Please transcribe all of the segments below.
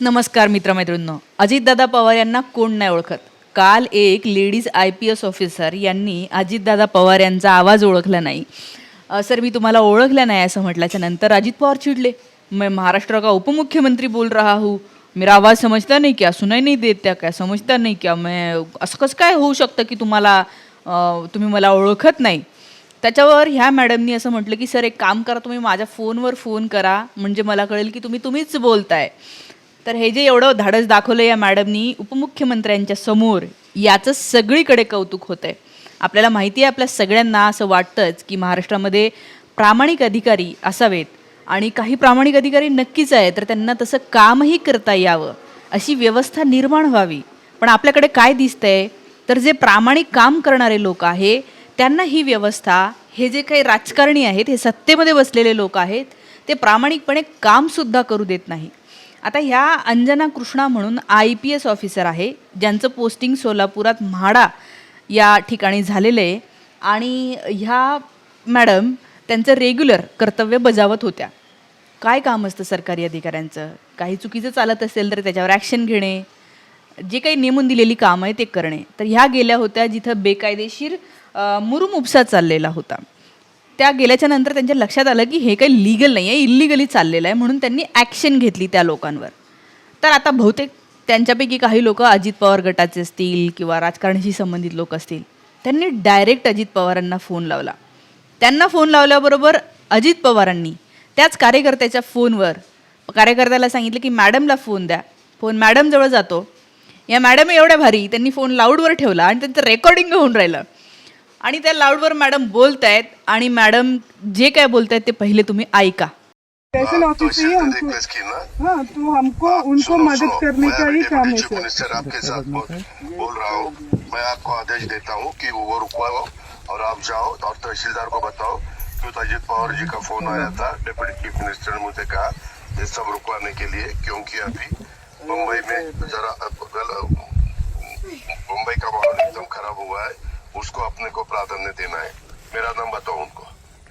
नमस्कार मित्रमैत्रिणींनो. अजितदादा पवार यांना कोण नाही ओळखत? काल एक ladies I P S officer यांनी अजितदादा पवार यांचा आवाज ओळखला नाही. सर मी तुम्हाला ओळखलं नाही असं म्हटल्याच्या नंतर अजित पवार चिडले. मैं महाराष्ट्र का उपमुख्यमंत्री बोल रहा हूँ? मेरा आवाज समजता नाही क्या? सुनाई नाही देत त्या काय? समजता नाही क्या? मैं असं कसं काय होऊ शकतं की तुम्हाला तुम्ही मला ओळखत नाही? त्याच्यावर ह्या मॅडमनी असं म्हटलं की सर एक काम करा तुम्ही माझ्या फोनवर फोन करा. म्हणजे मला कळेल की तुम्ही तुम्हीच बोलताय. तर हे जे एवढं धाडस दाखवलं या मॅडमनी उपमुख्यमंत्र्यांच्या समोर याचं सगळीकडे कौतुक होतं आहे आपल्याला माहिती आहे आपल्या सगळ्यांना असं वाटतंच की महाराष्ट्रामध्ये प्रामाणिक अधिकारी असावेत आणि काही प्रामाणिक अधिकारी नक्कीच आहे तर त्यांना तसं कामही करता यावं अशी व्यवस्था निर्माण व्हावी. पण आपल्याकडे काय दिसतंय? तर जे प्रामाणिक काम करणारे लोक आहे त्यांना ही व्यवस्था हे जे काही राजकारणी आहेत हे सत्तेमध्ये बसलेले लोक आहेत ते प्रामाणिकपणे कामसुद्धा करू देत नाही आता ह्या अंजना कृष्णा म्हणून आय पी एस ऑफिसर आहे ज्यांचं पोस्टिंग सोलापुरात म्हाडा या ठिकाणी झालेलं आहे. आणि ह्या मॅडम त्यांचं रेग्युलर कर्तव्य बजावत होत्या. काय काम असतं सरकारी अधिकाऱ्यांचं? काही चुकीचं चालत असेल तर त्याच्यावर ॲक्शन घेणे. जे काही नेमून दिलेली कामं आहे ते करणे. तर ह्या गेल्या होत्या जिथं बेकायदेशीर मुरुम उपसा चाललेला होता. त्या गेल्याच्यानंतर त्यांच्या लक्षात आलं की हे काही लिगल नाही आहे इलिगली चाललेलं आहे म्हणून त्यांनी ॲक्शन घेतली त्या लोकांवर. तर आता बहुतेक त्यांच्यापैकी काही लोक अजित पवार गटाचे असतील किंवा राजकारणाशी संबंधित लोक असतील त्यांनी डायरेक्ट अजित पवारांना फोन लावला. त्यांना फोन लावल्याबरोबर अजित पवारांनी त्याच कार्यकर्त्याच्या फोनवर कार्यकर्त्याला सांगितलं की मॅडमला फोन द्या. फोन मॅडमजवळ जातो. या मॅडम एवढ्या भारी त्यांनी फोन लाऊडवर ठेवला आणि त्यांचं रेकॉर्डिंग होऊन राहिलं. आणि त्या लाऊडवर मॅडम बोलतायत आणि मॅडम जे काय बोलतायत ते पहिले तुम्ही ऐका. स्पेशल ऑफिस से हमको हाँ तो हमको उनको मदद करने का ही काम है मिनिस्टर आपके साथ बोल, बोल रहा हूँ। मैं आपको आदेश देता हूँ कि वो रुकवाओ और आप जाओ और तहसीलदार को बताओ कि तो अजित पवार जी का फोन आया था। डिप्टी चीफ मिनिस्टर ने मुझे कहा ये सब रुकवाने के लिए क्योंकि अभी मुंबई में जरा मुंबई का माहौल एकदम खराब हुआ है। उसको अपने को प्राधान्य देना है। मेरा नाम बताओ उनको।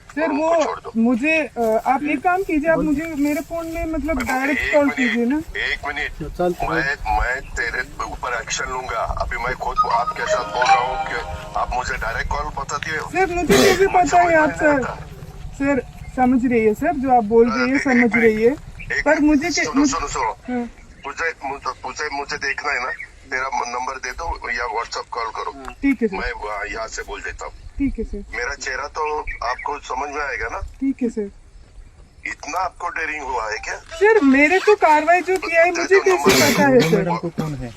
सर वो मुझे आप एक काम कीजिए आप मुझे मेरे फ़ोन में मतलब डायरेक्ट कॉल कीजिए ना। एक मिनट। मैं मैं तेरे ऊपर एक्शन लूँगा। अभी मैं खुद आपके साथ बोल रहा हूँ कि आप मुझे डायरेक्ट कॉल बताती हो। सर मुझे ये भी पता है आप सर। सर समझ रही है सर जो आप बोल रही है समझ रही है। पर मुझे सुनो सुनो सुनो। हाँ, मुझे मुझे मुझे मुझे देखना है ना? तेरा नंबर दे दो या व्हाट्सएप कॉल करो। ठीक है सर। मैं वहाँ- यहाँ से बोल देता हूँ। ठीक है सर। मेरा चेहरा तो आपको समझ में आएगा ना? ठीक है सर। इतना आपको डेयरिंग हुआ है क्या? सर मेरे तो कार्रवाई जो किया है मुझे कैसे पता है सर?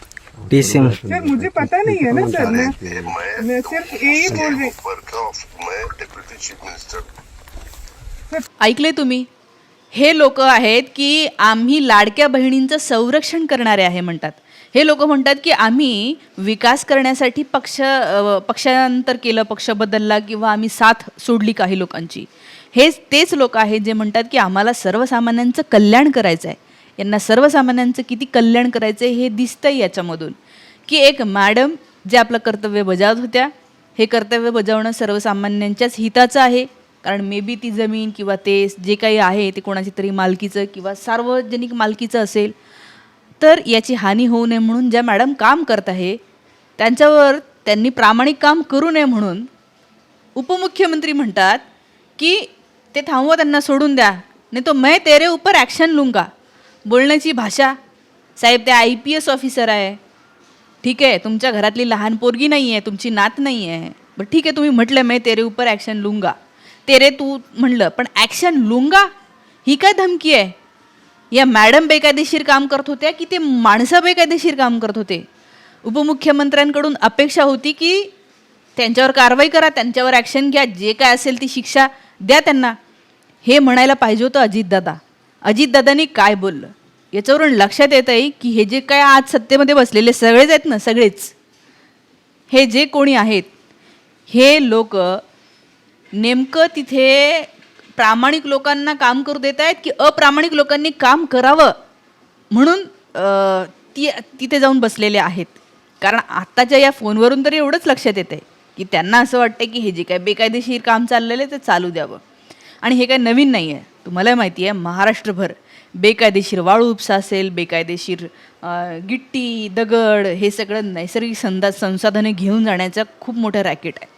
टीसीएम सर मुझे पता नहीं है ना सर मैं मैं सिर्फ यही बोल रही का मैं डिप्टी चीफ मिनिस्टर ऐकले तुम्ही? हे लोक आहेत की आम्ही लाडक्या बहिणींचं संरक्षण करणारे आहे म्हणतात. हे लोक म्हणतात की आम्ही विकास करण्यासाठी पक्ष पक्षांतर केलं पक्ष बदलला किंवा आम्ही साथ सोडली काही लोकांची. हेच तेच लोक आहेत जे म्हणतात की आम्हाला सर्वसामान्यांचं कल्याण करायचं आहे यांना सर्वसामान्यांचं किती कल्याण करायचं आहे हे दिसतंय याच्यामधून. की एक मॅडम जे आपलं कर्तव्य बजावत होत्या हे कर्तव्य बजावणं सर्वसामान्यांच्याच हिताचं आहे. कारण मे बी ती जमीन किंवा ते जे काही आहे ते कोणाची तरी मालकीचं किंवा सार्वजनिक मालकीचं असेल. तर याची हानी होऊ नये म्हणून ज्या मॅडम काम करत आहे त्यांच्यावर त्यांनी प्रामाणिक काम करू नये म्हणून उपमुख्यमंत्री म्हणतात की ते थांबवा त्यांना सोडून द्या. नाही तो मैं तेरे ऊपर ॲक्शन लुंगा. बोलण्याची भाषा साहेब ते आय पी एस ऑफिसर आहे. ठीक आहे तुमच्या घरातली लहान पोरगी नाही आहे तुमची नात नाही आहे बट ठीक आहे तुम्ही म्हटलं मैं तेरे ऊपर ॲक्शन लुंगा. तेरे तू म्हणलं पण ॲक्शन लुंगा? ही काय धमकी आहे? या मॅडम बेकायदेशीर काम करत होत्या की ते माणसं बेकायदेशीर काम करत होते. उपमुख्यमंत्र्यांकडून अपेक्षा होती की त्यांच्यावर कारवाई करा त्यांच्यावर ॲक्शन घ्या जे काय असेल ती शिक्षा द्या त्यांना. हे म्हणायला पाहिजे होतं अजितदादा. अजितदादांनी काय बोललं? याच्यावरून लक्षात येत आहे की हे जे काय आज सत्तेमध्ये बसलेले सगळेच आहेत ना सगळेच. हे जे कोणी आहेत हे लोक नेमकं तिथे प्रामाणिक लोकांना काम करू देत आहेत की अप्रामाणिक लोकांनी काम करावं? म्हणून ती तिथे जाऊन बसलेले आहेत. कारण आत्ताच्या या फोनवरून तरी एवढंच लक्षात येतं आहे की त्यांना असं वाटतं की हे जे काय बेकायदेशीर काम चाललेलं आहे ते चालू द्यावं. आणि हे काय नवीन नाही आहे तुम्हाला माहिती आहे महाराष्ट्रभर बेकायदेशीर वाळू उपसा असेल बेकायदेशीर गिट्टी दगड हे सगळं नैसर्गिक संदा संसाधने घेऊन जाण्याचं खूप मोठं रॅकेट आहे.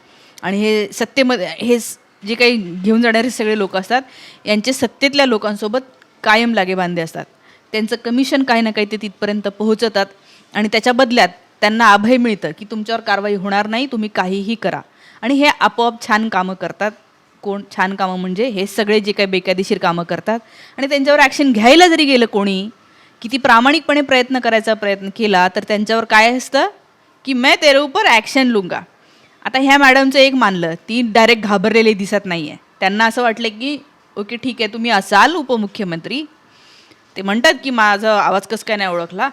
आणि हे सत्तेमध्ये हे जे काही घेऊन जाणारे सगळे लोक असतात यांचे सत्तेतल्या लोकांसोबत कायम लागे बांधे असतात. त्यांचं कमिशन काही ना काही ते तिथपर्यंत पोहोचतात आणि त्याच्या बदल्यात त्यांना अभय मिळतं की तुमच्यावर कारवाई होणार नाही तुम्ही काहीही करा. आणि हे आपोआप छान कामं करतात. कोण छान कामं म्हणजे हे सगळे जे काही बेकायदेशीर कामं करतात. आणि त्यांच्यावर ॲक्शन घ्यायला जरी गेलं कोणी किती प्रामाणिकपणे प्रयत्न करायचा प्रयत्न केला तर त्यांच्यावर काय असतं? की मैं तेरे ऊपर ॲक्शन लुंगा. आता ह्या मॅडमचं एक मानलं ती डायरेक्ट घाबरलेली दिसत नाही आहे त्यांना असं वाटलं की ओके ठीक आहे तुम्ही असाल उपमुख्यमंत्री. ते म्हणतात की माझा आवाज कसं काय नाही ओळखला?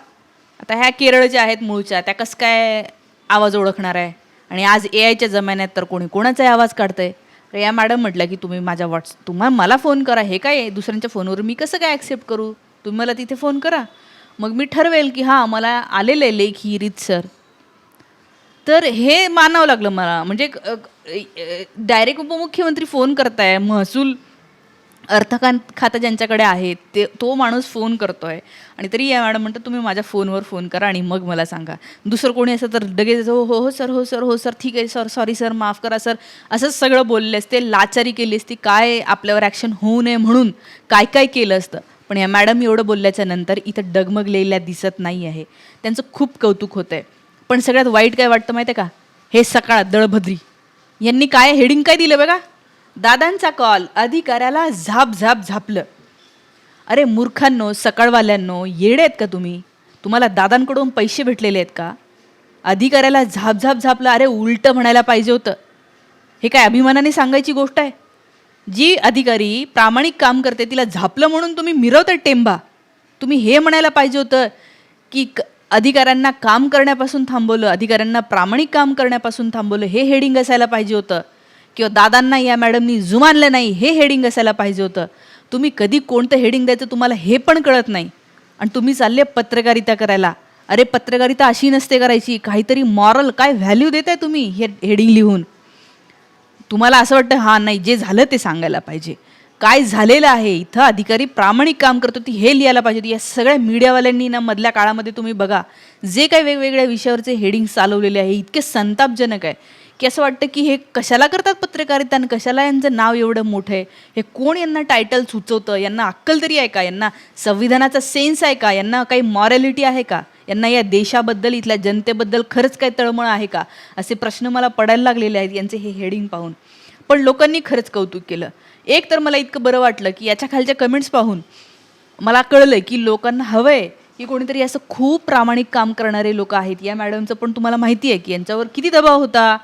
आता ह्या केरळच्या आहेत मूळच्या त्या कसं काय आवाज ओळखणार आहे? आणि आज ए आयच्या जमान्यात तर कोणी कोणाचाही आवाज काढतंय? तर या मॅडम म्हटलं की तुम्ही माझ्या व्हॉट्स तुम्हाला मला फोन करा हे काय दुसऱ्यांच्या फोनवर मी कसं काय ॲक्सेप्ट करू? तुम्ही मला तिथे फोन करा. मग मी ठरवेल की हां मला आलेलं आहे लेख ही रीत सर. तर हे मानावं लागलं मला. म्हणजे डायरेक्ट उपमुख्यमंत्री फोन करताय महसूल अर्थ खातं ज्यांच्याकडे आहे ते तो माणूस फोन करतोय. आणि तरी या मॅडम म्हणतात तुम्ही माझ्या फोनवर फोन करा आणि मग मला सांगा. दुसरं कोणी असं तर लगेच हो हो हो सर हो सर हो सर ठीक आहे सर सॉरी सर माफ करा सर असंच सगळं बोलले असते लाचारी केली असती काय आपल्यावर ॲक्शन होऊ नये म्हणून काय काय केलं असतं? पण या मॅडम एवढं बोलल्याच्या नंतर इथं डगमगलेल्या दिसत नाही आहे त्यांचं खूप कौतुक होतं आहे पण सगळ्यात वाईट काय वाटतं माहिती आहे का? हे सकाळ दळभद्री. यांनी काय हेडिंग काय दिलं बघा? दादांचा कॉल अधिकाऱ्याला झाप झाप झापलं. अरे मूर्खांनो सकाळवाल्यांनो येडे आहेत का तुम्ही? तुम्हाला दादांकडून पैसे भेटलेले आहेत का? अधिकाऱ्याला झाप झाप झापलं. अरे उलटं म्हणायला पाहिजे होतं. हे काय अभिमानाने सांगायची गोष्ट आहे? जी अधिकारी प्रामाणिक काम करते तिला झापलं म्हणून तुम्ही मिरवता टेंबा. तुम्ही हे म्हणायला पाहिजे होतं की क- अधिकाऱ्यांना काम करण्यापासून थांबवलं अधिकाऱ्यांना प्रामाणिक काम करण्यापासून थांबवलं हे हेडिंग असायला पाहिजे होतं. किंवा दादांना या मॅडमनी जुमानलं नाही हे हेडिंग असायला पाहिजे होतं. तुम्ही कधी कोणतं हेडिंग द्यायचं तुम्हाला हे पण कळत नाही. आणि तुम्ही चालले पत्रकारिता करायला. अरे पत्रकारिता अशी नसते करायची. काहीतरी मॉरल काय व्हॅल्यू देताय तुम्ही हे हेडिंग लिहून? तुम्हाला असं वाटतं हां नाही जे झालं ते सांगायला पाहिजे. काय झालेलं आहे? इथं अधिकारी प्रामाणिक काम करतो ती हे लिहायला पाहिजे होती. या सगळ्या मीडियावाल्यांनी ना मधल्या काळामध्ये तुम्ही बघा जे काही वेगवेगळ्या विषयावरचे हेडिंग चालवलेले आहे इतके संतापजनक आहे. की असं वाटतं की हे कशाला करतात पत्रकारिता आणि कशाला यांचं नाव एवढं मोठं आहे? हे कोण यांना टायटल सुचवतं? यांना अक्कल तरी आहे का? यांना संविधानाचा सेन्स आहे का? यांना काही मॉरॅलिटी आहे का? यांना या देशाबद्दल इथल्या जनतेबद्दल खरंच काही तळमळ आहे का? असे प्रश्न मला पडायला लागलेले आहेत यांचे हे हेडिंग पाहून. पण लोकांनी खरंच कौतुक केलं. एक तर मला इतकं बरं वाटलं की याच्या खालच्या कमेंट्स पाहून मला कळलं की लोकांना हवं आहे की कोणीतरी असं खूप प्रामाणिक काम करणारे लोक आहेत. या मॅडमचं पण तुम्हाला माहिती आहे की यांच्यावर किती दबाव होता.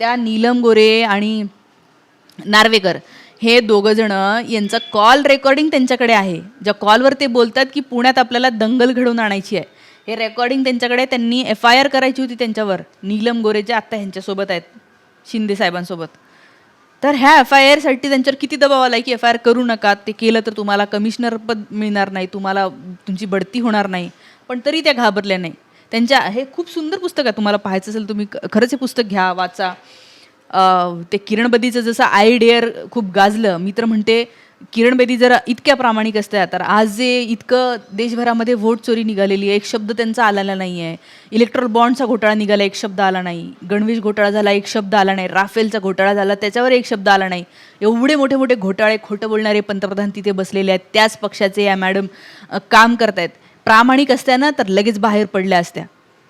त्या नीलम गोरे आणि नार्वेकर हे दोघं जण यांचं कॉल रेकॉर्डिंग त्यांच्याकडे आहे. ज्या कॉलवर ते बोलतात की पुण्यात आपल्याला दंगल घडवून आणायची आहे. हे रेकॉर्डिंग त्यांच्याकडे त्यांनी एफ आय आर करायची होती त्यांच्यावर. नीलम गोरे जे आत्ता ह्यांच्यासोबत आहेत शिंदे साहेबांसोबत. तर ह्या एफ आय आरसाठी त्यांच्यावर किती दबाव आला की एफ आय आर करू नका? ते केलं तर तुम्हाला कमिशनर पद मिळणार नाही तुम्हाला तुमची बढती होणार नाही. पण तरी त्या घाबरल्या नाही. त्यांच्या हे खूप सुंदर पुस्तक आहे. तुम्हाला पाहायचं असेल तुम्ही खरंच हे पुस्तक घ्या वाचा. ते किरण जसं आय डेअर खूप गाजलं मी तर म्हणते किरण बेदी जर इतक्या प्रामाणिक असत्या तर आज जे इतकं देशभरामध्ये व्होट चोरी निघालेली आहे एक शब्द त्यांचा आलेला नाही आहे इलेक्ट्रॉल बॉन्डचा घोटाळा निघाला एक शब्द आला नाही. गणवेश घोटाळा झाला एक शब्द आला नाही. राफेलचा घोटाळा झाला त्याच्यावर एक शब्द आला नाही. एवढे मोठे मोठे घोटाळे खोटं बोलणारे पंतप्रधान तिथे बसलेले आहेत त्याच पक्षाचे या मॅडम काम करतायत. प्रामाणिक असत्या ना तर लगेच बाहेर पडल्या असत्या.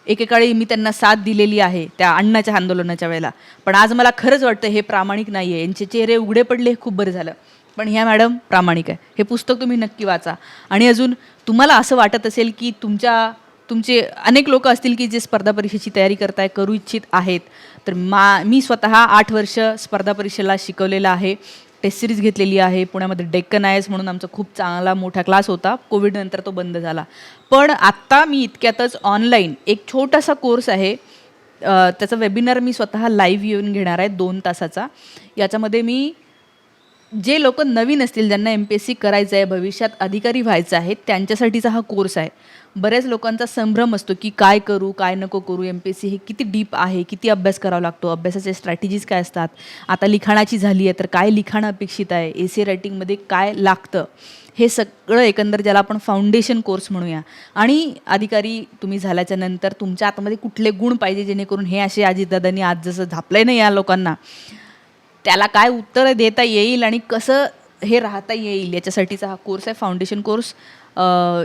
एकेकाळी मी त्यांना साथ दिलेली आहे त्या अण्णाच्या आंदोलनाच्या वेळेला. पण आज मला खरंच वाटतं हे प्रामाणिक नाही आहे यांचे चेहरे उघडे पडले हे खूप बरं झालं. पण ह्या मॅडम प्रामाणिक आहे. हे पुस्तक तुम्ही नक्की वाचा. आणि अजून तुम्हाला असं वाटत असेल की तुमच्या तुमचे अनेक लोक असतील की जे स्पर्धा परीक्षेची तयारी करताय करू इच्छित आहेत. तर मा मी स्वतः आठ वर्ष स्पर्धा परीक्षेला शिकवलेलं आहे. टेस्ट सिरीज घेतलेली आहे. पुण्यामध्ये डेक्कन आयस म्हणून आमचा खूप चांगला मोठा क्लास होता. कोविडनंतर तो बंद झाला. पण आत्ता मी इतक्यातच ऑनलाईन एक छोटासा कोर्स आहे. त्याचा वेबिनार मी स्वतः लाईव्ह येऊन घेणार आहे दोन तासाचा. याच्यामध्ये मी जे लोक नवीन असतील ज्यांना एम पी एस सी करायचं आहे भविष्यात अधिकारी व्हायचं आहे त्यांच्यासाठीचा हा कोर्स आहे. बऱ्याच लोकांचा संभ्रम असतो की काय करू काय नको करू एम पी एस सी हे किती डीप आहे किती अभ्यास करावा लागतो अभ्यासाचे स्ट्रॅटेजीज काय असतात? आता लिखाणाची झाली आहे तर काय लिखाण अपेक्षित आहे? ए सी रायटिंगमध्ये काय लागतं? हे सगळं एकंदर ज्याला आपण फाउंडेशन कोर्स म्हणूया. आणि अधिकारी तुम्ही झाल्याच्यानंतर तुमच्या आतमध्ये कुठले गुण पाहिजे जेणेकरून हे असे आजीदादांनी आज जसं झापलंय ना या लोकांना त्याला काय उत्तर देता येईल आणि कसं हे राहता येईल? याच्यासाठीचा हा कोर्स आहे फाउंडेशन कोर्स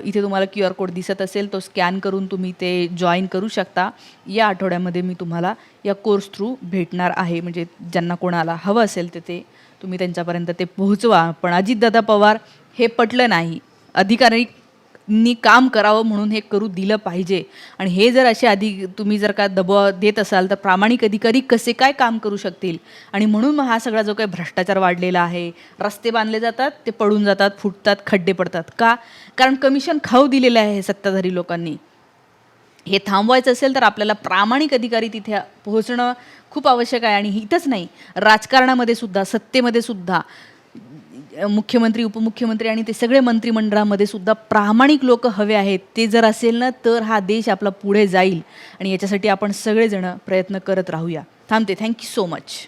इथे तुम्हाला क्यू आर कोड दिसत असेल तो स्कॅन करून तुम्ही ते जॉईन करू शकता. या आठवड्यामध्ये मी तुम्हाला या कोर्स थ्रू भेटणार आहे. म्हणजे ज्यांना कोणाला हवं असेल तर ते तुम्ही त्यांच्यापर्यंत ते पोहोचवा. पण अजितदादा पवार हे पटलं नाही. नी काम करावं म्हणून हे करू दिलं पाहिजे. आणि हे जर असे आधी तुम्ही जर का दबाव देत असाल तर प्रामाणिक अधिकारी कसे काय काम करू शकतील? आणि म्हणून मग हा सगळा जो काही भ्रष्टाचार वाढलेला आहे रस्ते बांधले जातात ते पडून जातात फुटतात खड्डे पडतात. का? कारण कमिशन खाऊ दिलेलं आहे सत्ताधारी लोकांनी. हे थांबवायचं असेल तर आपल्याला प्रामाणिक अधिकारी तिथे पोहोचणं खूप आवश्यक आहे. आणि इथंच नाही राजकारणामध्ये सुद्धा सत्तेमध्ये सुद्धा. मुख्यमंत्री उपमुख्यमंत्री आणि ते सगळे मंत्रिमंडळामध्ये सुद्धा प्रामाणिक लोक हवे आहेत. ते जर असेल ना तर हा देश आपला पुढे जाईल. आणि याच्यासाठी आपण सगळेजण प्रयत्न करत राहूया. थांबते. Thank you so much